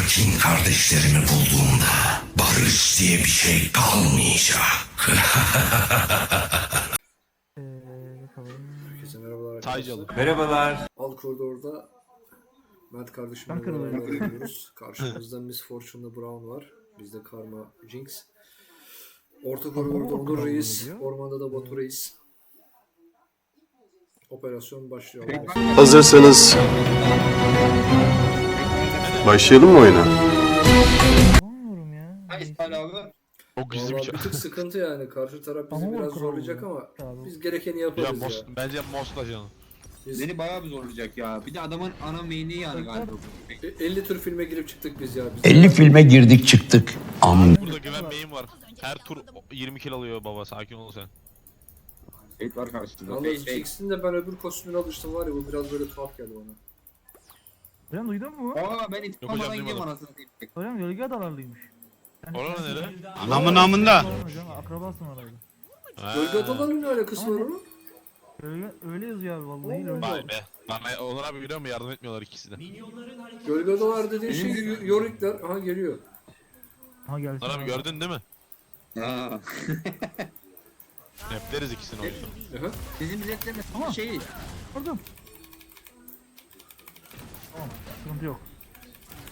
Tarkin kardeşlerimi bulduğumda barış diye bir şey kalmayacak. Herkese merhabalar Taycalı. Merhabalar. Alt koridorda Mert kardeşimle beraber oynuyoruz. Karşımızda Miss Fortune'la Brown var. Bizde Karma Jinx. Orta koridorda Onur Reis. Ormanda da Batu Reis. Operasyon başlıyor. Hazırsanız başlayalım mı oyuna? Bulamıyorum ya. İsmail abi. O gizli bir Vallahi bir tık sıkıntı yani. Karşı taraf bizi Ama biraz kral zorlayacak ya. ama Abi. biz gerekeni Ya yaparız ya. most, bence most ajanı. Biz Beni bayağı bir zorlayacak ya. Bir de adamın ana main'i yani galiba. e- 50 tür filme girip çıktık biz ya. Biz 50 filme girdik çıktık. Am Burada güvenmeyim var. Her tur 20 kill alıyor baba sakin ol sen. Fate var karşısında. Fate, Fate. Jinx'in de ben öbür kostümüne alıştım var ya bu biraz böyle tuhaf geldi bana. Hocam duydun mu? Aa ben Yok hocam, itfamadan gidiyorum duymadım. anasını satayım. Hocam gölge adalarlıymış. Yani Orada sen- nere? Anamın amında. Hocam akrabasın orayla. Ha. Gölge adalarının ne alakası var onun? Öyle, öyle yazıyor abi vallahi öyle. Vay be. Lan ben- Onur abi görüyor mu yardım etmiyorlar ikisi de. Gölge adalar dediğin şey y- Yorikler. Aha geliyor. Ha gelsin. Onur abi gördün değil mi? Ha. Nepleriz ikisini o yüzden. Aha. Bizim biletlerimiz Tamam. şey. Tamam sıkıntı yok.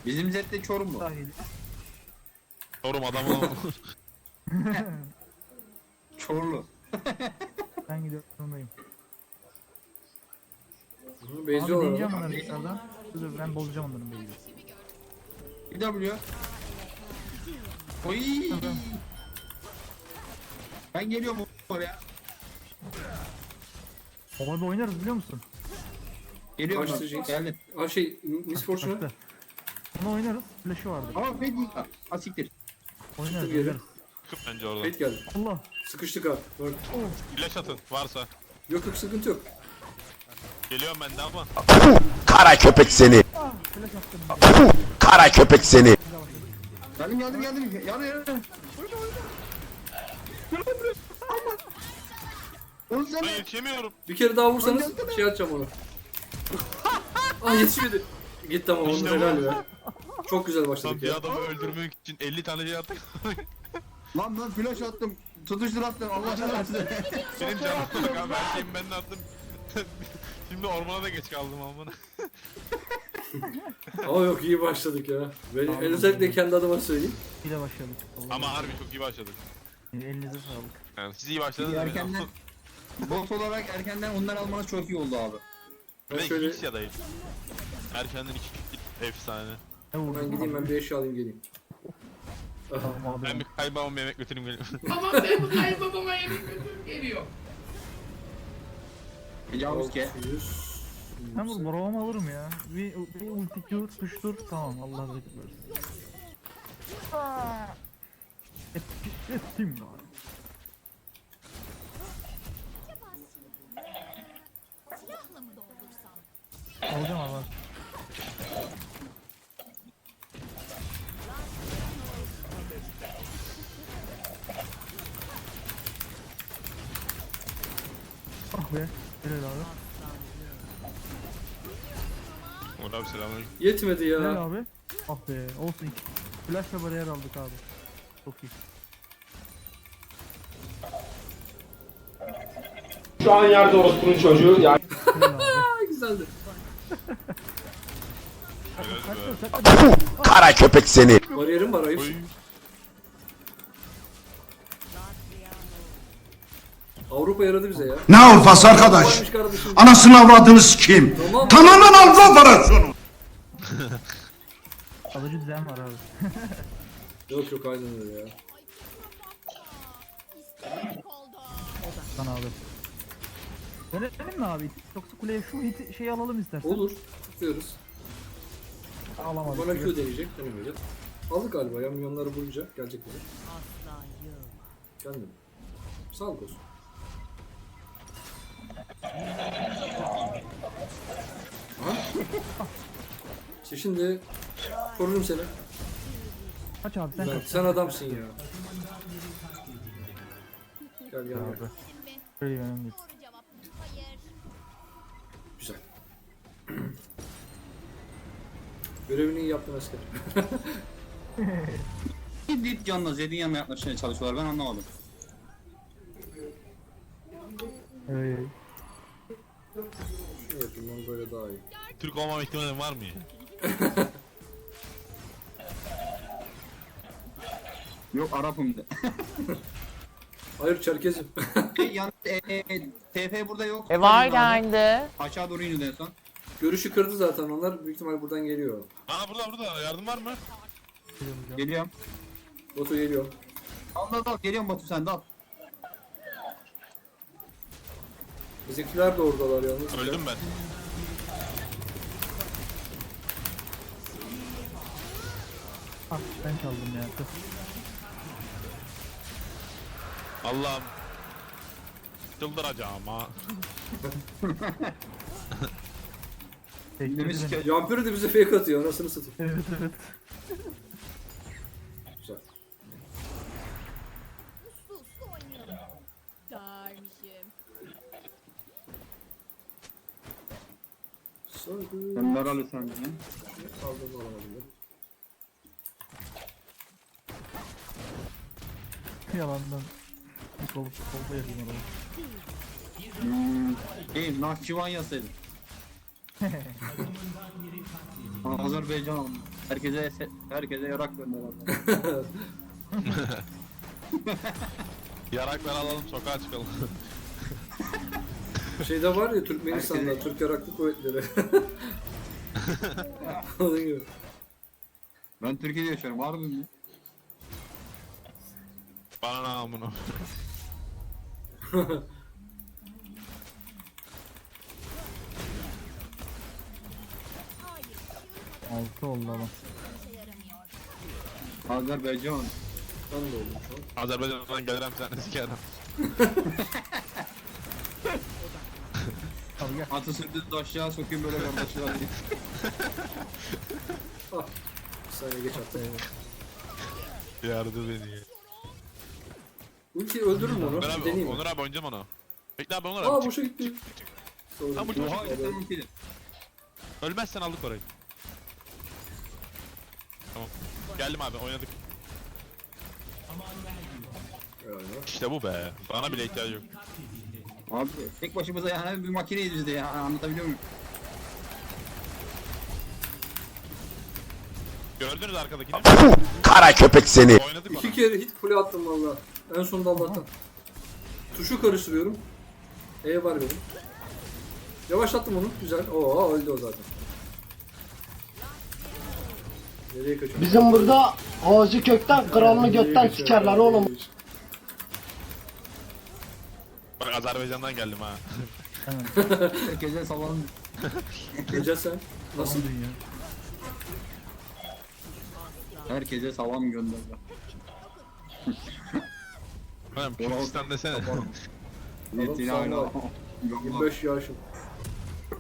Bizim zette Çorum bu. Sahil. Sorum adamı Çorlu. Ben gidiyorum. Yanındayım. Hı, Abi Benziyorlar. deneyeceğim bunları dışarıdan. Dur dur ben bozacağım onların beyi. Bir W. Oy. Ben geliyorum oraya. Baba bir oynarız biliyor musun? Geliyorum Kaçtı ben. Jinx? Geldim. Ha şey Miss Fortune'a. Kaçtı. Bunu oynarız. Flash'ı vardı. Ama Fate değil. Ha siktir. Oynarız geri. oynarız. Kıp bence oradan. Fate geldi. Allah. Sıkıştık abi. Bak. Flash atın varsa. Yok yok sıkıntı yok. Geliyorum ben de ama. Kara köpek seni. Ah flash attım. Kara köpek seni. Geldim geldim geldim. Yanı yanı. Oğlum sen Ben yetişemiyorum. Bir kere daha vursanız şey atacağım onu. Ah yetişmedi. Gitti ama onun İşte helal be. Çok güzel Lan başladık bir ya. adamı öldürmek için 50 tane şey attık. Lan ben flash attım. Tutuştur attım. Allah aşkına versin. Benim canım bak abi her şeyimi ben de attım. Şimdi ormana da geç kaldım amına. Ama yok iyi başladık ya. Ben en özellikle kendi adıma söyleyeyim. Bir de başladık. Allah Ama harbi çok iyi başladık. Elinize sağlık. Yani siz iyi başladınız. İyi, erkenden bot olarak erkenden ondan almanız çok iyi oldu abi. Ben Ben şöyle da X. Erkenden iki kill efsane. Ne vurdun? ben gideyim ben bir eşya alayım geleyim. Tamam abi. Ben bir kaybağımı yemek götüreyim geliyorum. Babam benim kayınbabama yemek götürüp geliyor. Tecavüz ke. 600. Ben bu bravamı alırım ya. Bir, bir ulti Q tuştur. Tamam Allah razı! Et, ettim ya. Alacağım abi. Ah be. Helal abi. Onur abi selamünaleyküm. Yetmedi Helal ya. abi. Ah be. Olsun iki. Flash ve bariyer aldık abi. Çok iyi. Şu an yerde orospunun çocuğu yani Helal abi. Ha, güzeldi. Kara köpek seni. Bariyerim var ayıp. Avrupa yaradı bize ya. Ne Avrupası arkadaş? Varmış kardeşim. Anasını avradını sikeyim. Tamam. Tamamen Avrupa operasyonu. Alıcı düzen var abi. Yok yok aynen öyle ya. Sana abi. Verelim mi abi? Yoksa kuleye şu hit şeyi alalım istersen. Olur. Tutuyoruz. Alamadık. Bana Q deneyecek. Denemeyecek. Aldık galiba ya. Milyonları bulunca gelecek bize. Kendim. Sağlık olsun. Ha? İşte şimdi korurum seni. Kaç abi sen Ben, kaç. sen adamsın ya. Gel gel gel. Abi. Böyle önemli Görevini iyi yaptın asker. Dit canla Zed'in yanına yaklaşmaya çalışıyorlar ben anlamadım. Ey. Şunu yapayım onu böyle daha iyi. Türk olmam ihtimalim var mı ya? Yok Arap'ım de. Hayır Çerkezim. Şey, Yan, e, e, TF burada yok. E var geldi. Aşağı doğru iniyordu en son. Görüşü kırdı zaten onlar. Büyük ihtimal buradan geliyor. Aa burada burada yardım var mı? Geliyorum. Botu geliyor. Al al al geliyorum Batu sen de al. Bizimkiler de oradalar yalnız. Öldüm ben. Ah ben çaldım ya. Kız. Allah'ım. Çıldıracağım ha. Beni. ki Yampiri de bize fake atıyor. Anasını satayım. Evet evet. Güzel. Dermişim. Sardı. sen Laralı sen ya. Aldım alamadım ya. Yalandan. Bir kol, kolda yapayım adamı. Hmm. Şey Nahçıvan yazsaydım. Azerbaycan aldım. Herkese se- herkese yarak gönder abi. Yarakları alalım sokağa çıkalım. Şeyde var ya Türkmenistan'da Herkese- Türk Yaraklı Kuvvetleri. Onun gibi. Ben Türkiye'de yaşıyorum harbi mi? Bana ne amına. Altı oldu adam. Azerbaycan. Ben de oldum şu an. Azerbaycan'dan gelirim sen sikerim. Abi gel. De aşağı sokayım böyle kardeşler. Bir saniye geç attım. Yardı beni. Ulti öldürürüm onu. Onur abi, Deneyeyim. Onur abi oynayacağım onu. Bekle abi Onur Aa abi. boşa gitti. Sonra Lan bu. Oha mümkün. Ölmezsen aldık orayı. Tamam. Geldim abi oynadık. İşte bu be. Bana bile ihtiyacı yok. Abi tek başımıza yani bir makineyiz biz de ya anlatabiliyor muyum? Gördünüz arkadakini. Kara köpek seni. Oynadık İki kere hit kule attım valla. En sonunda Allah'tan. Tuşu karıştırıyorum. E var benim. Yavaşlattım onu. Güzel. Oo öldü o zaten. Nereye kaçıyorsun? Bizim burada ağacı kökten, kralını kaçıyorsun? sikerler oğlum. Bak Azerbaycan'dan geldim ha. Herkese salalım. Ece sen. Nasıl? Dünya? Herkese salam gönder. Oğlum Kürtistan desene. Netin sağ ol. hala. 25 yaşım.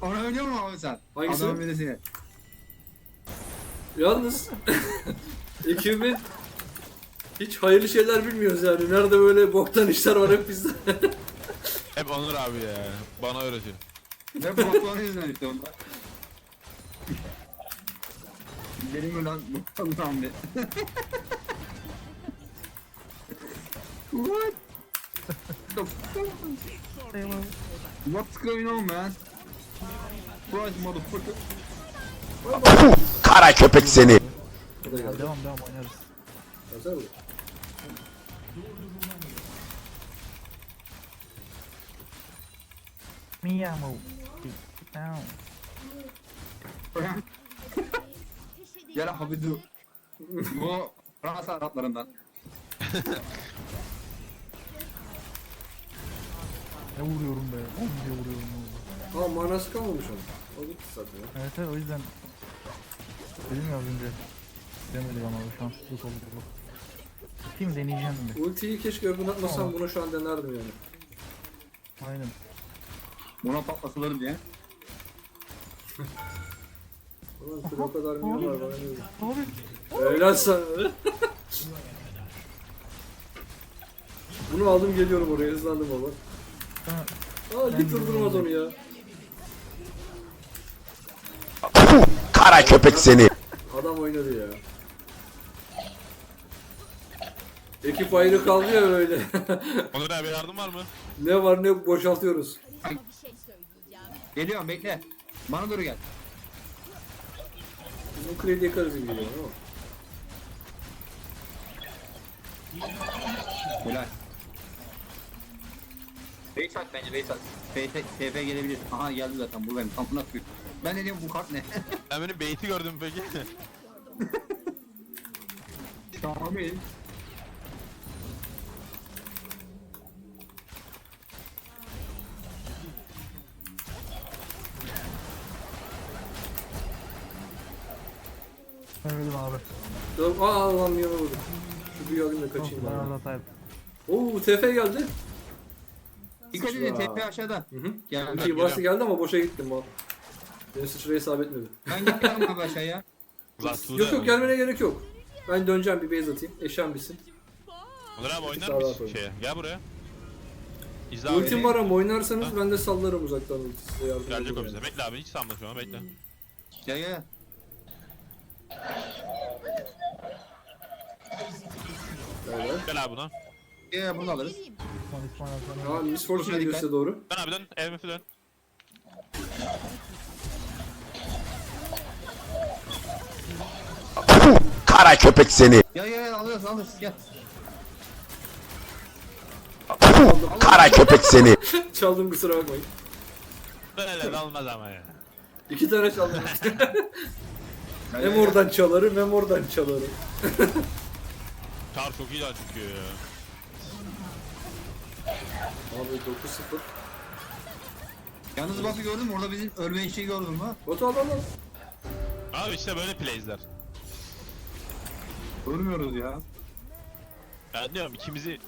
Onu biliyor musun abi sen? Hangisi? Adamın birisini. Yalnız ekibin hiç hayırlı şeyler bilmiyoruz yani. Nerede böyle boktan işler var hep bizde. Hep Onur abi ya. Bana öğretiyor. Ve boklarını yüzünden işte onlar. Benim lan boktan be. What? The fuck? What's going on man? Surprise motherfucker. Kara köpek seni. Devam devam oynarız. Miyamoo. Down. Gel abi dur. Bu Fransa Araplarından. Ne vuruyorum be? 10 diye vuruyorum. Aa manası kalmamış onun. O gitti zaten ya. Evet evet o yüzden dedim ya az önce. Demedik ama bu şanssızlık oldu bu. Kim deneyeceğim mi? Ultiyi keşke öbür atmasam Tamam. bunu şu an denerdim yani. Aynen. Buna patlatılır diye. Ulan o kadar milyon var bana ne Helal sana. Bunu aldım geliyorum oraya hızlandım baba. Ha, Aa git durdurmaz onu ya. Kara köpek seni. Adam oynadı ya. Ekip ayrı kaldı ya öyle. Onur abi yardım var mı? ne var ne yok boşaltıyoruz. Geliyorum bekle. Bana doğru gel. O kredi yakarız gibi geliyor ama. Helal. Base at bence base at. TF, TF gelebilir. Aha geldi zaten buradayım. Kampına koyayım. Ben ne diyorum bu kart ne? Sen benim beyti gördün mü peki? Şamil. Öldüm abi. Tamam, aa lan bir yana vurdum. Şu büyü alayım da kaçayım ben ben. orada hatayım. Oo TF geldi. Dikkat edin TP aşağıda. Hı hı. Gel. İki bastı geldi ama boşa gittim o. Benim sıçraya isabet etmedi. Ben gitmiyorum abi aşağıya. Yok yok gelmene gerek yok. Ben döneceğim bir base atayım. Eşen bitsin. Onur abi oynar Sağ mısın şeye? Gel buraya. İzle abi. Ultim var ama oynarsanız ben de sallarım uzaktan ulti size yardım Gelecek o ederim. bize. Bekle abi hiç sanma şu an bekle. Gel gel. Böyle. Gel abi buna. Gel bunu alırız. Tamam Miss Fortune geliyor size doğru. Dön abi dön. EMF'i dön. Kara köpek seni. Gel gel gel alırız alırız gel. Kara köpek seni. Çaldım kusura bakmayın. Böyle de olmaz ama ya. İki tane çaldım. Hem oradan çalarım hem oradan çalarım. Çar çok iyi daha çünkü. Abi 9-0. gel. Yalnız Batu gördün mü? Orada bizim ölme işi gördün mü? Batu al al al. Abi işte böyle playsler. Görmüyoruz ya. Ben diyorum ikimizi...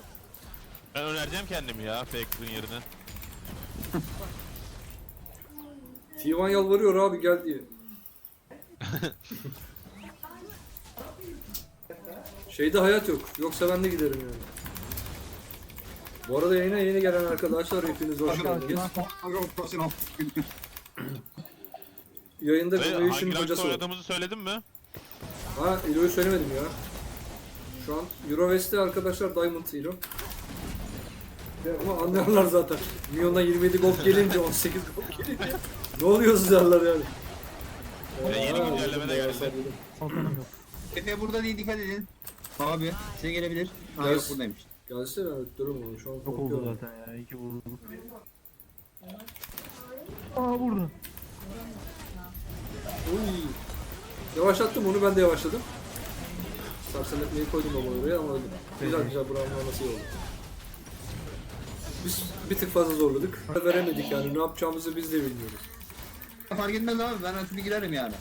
Ben önereceğim kendimi ya Faker'ın yerine. T1 yalvarıyor abi gel diye. Şeyde hayat yok. Yoksa ben de giderim yani. Bu arada yayına yeni gelen arkadaşlar hepiniz hoş geldiniz. Yayında Ve bir hangi rankta oynadığımızı söyledim mi? Ha Elo'yu söylemedim ya. Şu an Eurovest'te arkadaşlar Diamond Hero. Ya Ama anlarlar zaten. Milyondan 27 gold gelince 18 gold gelince ne oluyoruz derler yani. Ve yeni güncelleme de geldi. yok. Efe burada değil dikkat edin. Abi size gelebilir. Ha yok buradaymış. Gelse ben öttürürüm onu şu an Çok oldu korkuyorum. zaten ya. İyi ki vurduk. Aa vurdu. Uy. Yavaşlattım onu ben de yavaşladım. Sarsaletmeyi koydum ama oraya ama öldüm. Güzel güzel buranın nasıl oldu. Biz bir tık fazla zorladık. Veremedik yani ne yapacağımızı biz de bilmiyoruz. Fark etmez abi ben her türlü girerim yani.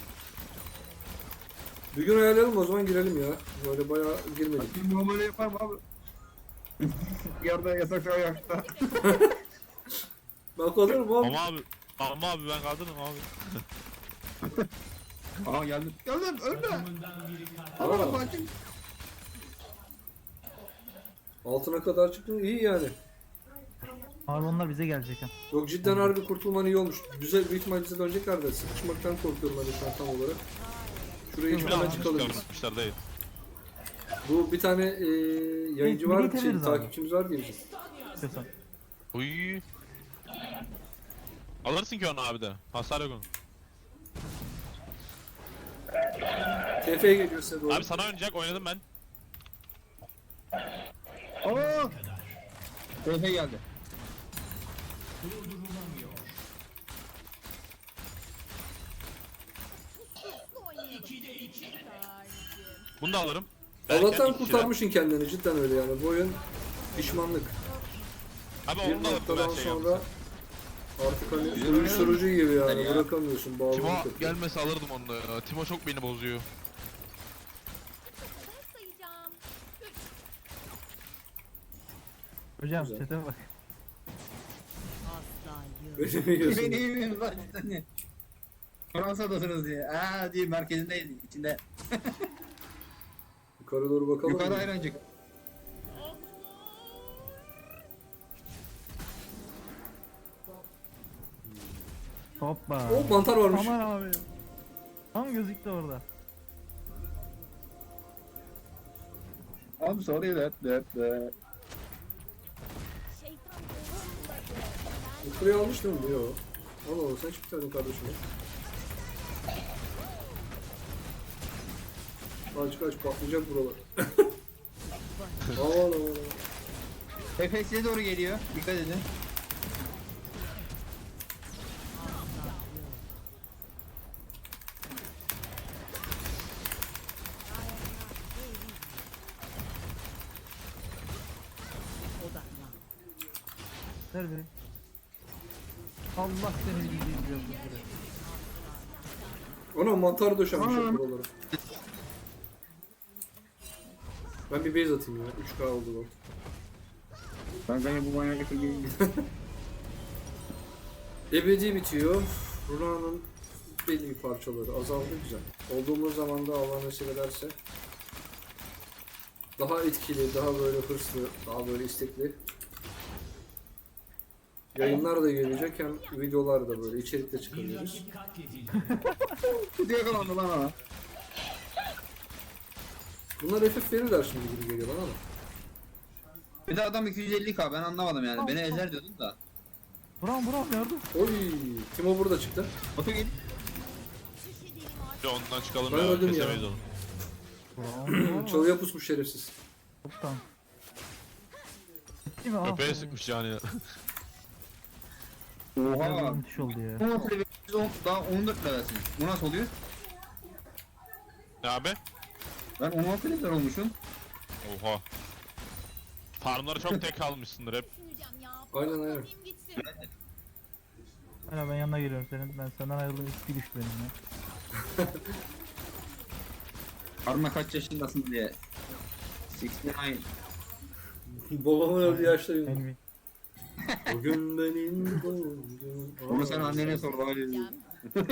Bir gün ayarlayalım o zaman girelim ya. Böyle bayağı girmedik. Bir muamele yaparım abi. Yarda yasak ayakta. Ben kalırım abi. Ama abi... Ama abi ben kaldırdım abi. Aha geldim. Geldim ölme. Ama Fatih. Altına kadar çıktın iyi yani. Abi onlar bize gelecek ha. Yok cidden harbi kurtulman iyi olmuş. Güzel büyük ihtimal bize dönecekler de sıkışmaktan korkuyorum ben de şu an tam olarak. Şuraya hiç daha çıkalım biz. Bu bir tane e, yayıncı var, şey, getiririz abi. takipçimiz var diye. İstiyorsan. Uy. Alırsın ki onu abi de. Hasar yok onun. TF'ye geliyor size doğru. Abi sana oynayacak oynadım ben. Aa. Efe geldi. Bunu da alırım. Derken Allah'tan iki kurtarmışsın kendini cidden öyle yani. Bu oyun pişmanlık. Abi Bir onu da alırım noktadan ben şey sonra yaptım. Artık hani Güzel uyuşturucu gibi yani Ya. bırakamıyorsun bağımlılık Timo yapıyor. gelmese alırdım onu da ya. Timo çok beni bozuyor. Hocam Güzel. çete bak. Öyle mi yiyorsun? Beni yemiyoruz lan hani. Fransa'dasınız diye. Aa diye merkezindeyiz içinde. Yukarı doğru bakalım. Yukarıda mı? ayrancık. Hoppa. O mantar varmış. Aman abi. Tam gözüktü orada. I'm sorry that that that. Buraya almış değil mi? Yok. Al al sen çık tane kardeşim. Aç kaç patlayacak buralar. aman aman aman. Efes'e doğru geliyor. Dikkat edin. Ana mantar döşenmiş buralara. Ben bir base atayım ya. 3K oldu bu. Ben ben bu manyak getireyim. Ebedi bitiyor. Runa'nın belli parçaları azaldı güzel. Olduğumuz zaman da Allah nasip ederse daha etkili, daha böyle hırslı, daha böyle istekli yayınlar da gelecek hem videolar da böyle içerik de çıkarıyoruz. Kutu yakalandı lan ana. Bunlar FF verirler şimdi gibi geliyor bana ama. Bir de adam 250k ben anlamadım yani. Beni ezer diyordum da. Buram buram yardım. Oy, Timo burada çıktı. Oto gel. Bir de ondan çıkalım Ben ya. öldüm ya. Kesemeyiz onu. Çalıya pusmuş şerefsiz. Toptan. Değil mi? Ah, Köpeğe sıkmış yani. Oha. Müthiş oldu ya. 16 level, biz on- daha 14 levelsin. Bu nasıl oluyor? Ne abi? Ben 16 level olmuşum. Oha. Farmları çok tek almışsındır hep. Aynen aynen. Hala ben yanına geliyorum senin. Ben senden ayrıldım. İki düştü benim ya. Arma kaç yaşındasın diye. 69. Babamın öldüğü yaştayım. Envy. Bugün benim doğum günüm. Onu sen annene sor daha iyi.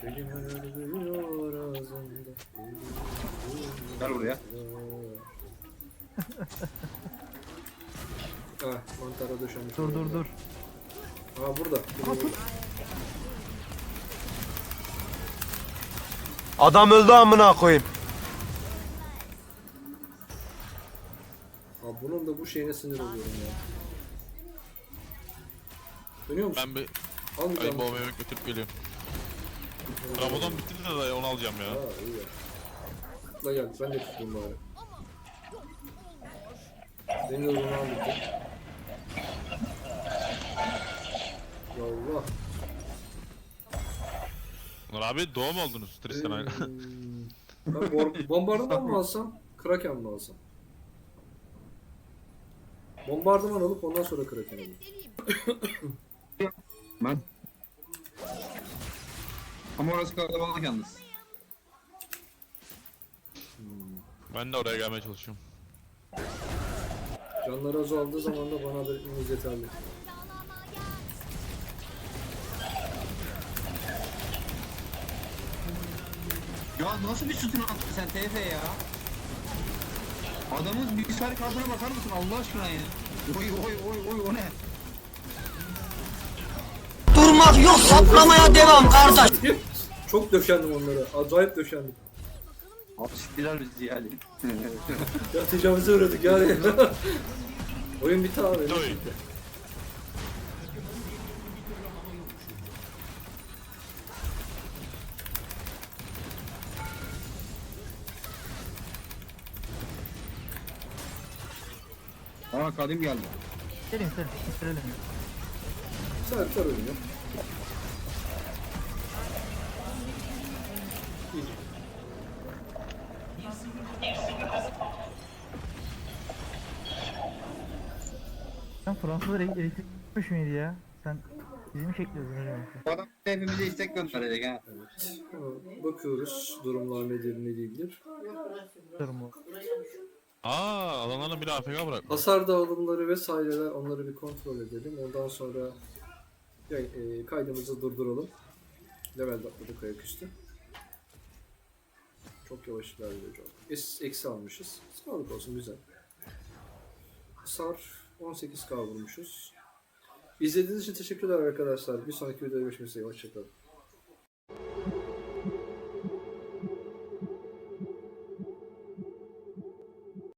Kelimeler gülüyor ağzımda. Gel buraya. Ah, mantara döşenmiş. Dur dur dur. Aa burada. Adam öldü amına koyayım. Aa, bunun da bu şeyine sinir oluyorum ya. Dönüyor musun? Ben bir Al bir ayı tane. boğma yemek götürüp geliyorum. Ramazan bitti de dayı onu alacağım ya. Aa iyi ya. La gel ben de tutayım bari. Benim de bunu aldım. Yallah. Bunlar abi doğum oldunuz Tristan aynı. Hmm. Ben bor- bombardıman mı alsam? Kraken mi alsam? Bombardıman alıp ondan sonra Kraken alayım. Ben. Ama orası kalabalık yalnız. ben de oraya gelmeye çalışıyorum. Canları azaldığı zaman da bana haber etmeniz yeterli. Ya nasıl bir sütun attın sen TF ya? Adamın bilgisayar kartına bakar mısın Allah aşkına ya? Oy oy oy oy o ne? Yok saplamaya devam kardeş. Çok döşendim onlara. Acayip döşendim. Abi siktiler bizi yani. Ya tecavüze uğradık yani. Oyun bitti abi. Bitti. Aa kadim geldi. Gelin sen. Bitirelim. Sen biter oyunu. Sen Fransızlar ele- elektrik gitmiş miydi ya? Sen bizi mi çekliyordun hocam? Bu adam hepimize istek gönderecek ha. Bakıyoruz durumlar nedir ne değildir. Durumu. Aa adamların biri AFK bırak. Hasar dağılımları vesaireler onları bir kontrol edelim. Ondan sonra e, kaydımızı durduralım. Level atladık ayaküstü. Çok yavaş ilerliyor çok. Es, eksi almışız. Sağlık olsun güzel. Hasar 18k vurmuşuz. İzlediğiniz için teşekkürler arkadaşlar. Bir sonraki videoda görüşmek üzere. Hoşçakalın.